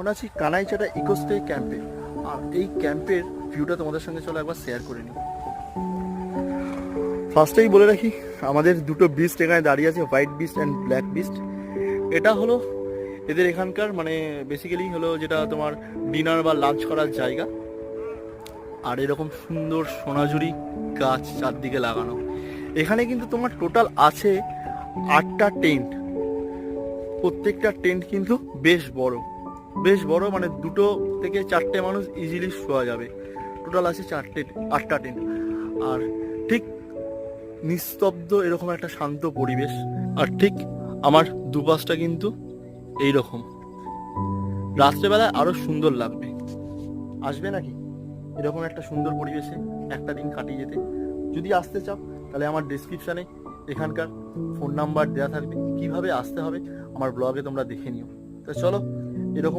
এখন আছি কানাইচাটা ইকোস্টে ক্যাম্পে। আর এই ক্যাম্পের ভিউটা তোমাদের সঙ্গে চলো একবার শেয়ার করে নিই। ফার্স্টেই বলে রাখি, আমাদের দুটো বিস্ট এখানে দাঁড়িয়ে আছে white beast and black beast এটা হলো এদের এখানকার মানে বেসিক্যালি হলো যেটা তোমার ডিনার বা লাঞ্চ করার জায়গা। আর এরকম সুন্দর সোনাঝুরি গাছ চারদিকে লাগানো। এখানে কিন্তু তোমার টোটাল আছে আটটা টেন্ট প্রত্যেকটা টেন্ট কিন্তু বেশ বড়। বেশ বড় মানে দুটো থেকে চারটে মানুষ ইজিলি শোয়া যাবে। টোটাল আছে চারটে, আটটা টেন্ট আর ঠিক নিস্তব্ধ এরকম একটা শান্ত পরিবেশ। আর ঠিক আমার দুপাশটা কিন্তু এই রকম রাত্রেবেলায় আরও সুন্দর লাগবে। আসবে নাকি? এরকম একটা সুন্দর পরিবেশে একটা দিন কাটিয়ে যেতে। যদি আসতে চাও, তাহলে আমার ডিসক্রিপশানে এখানকার ফোন নাম্বার দেওয়া থাকবে। কীভাবে আসতে হবে, আমার ব্লগে তোমরা দেখে নিও। তো চলো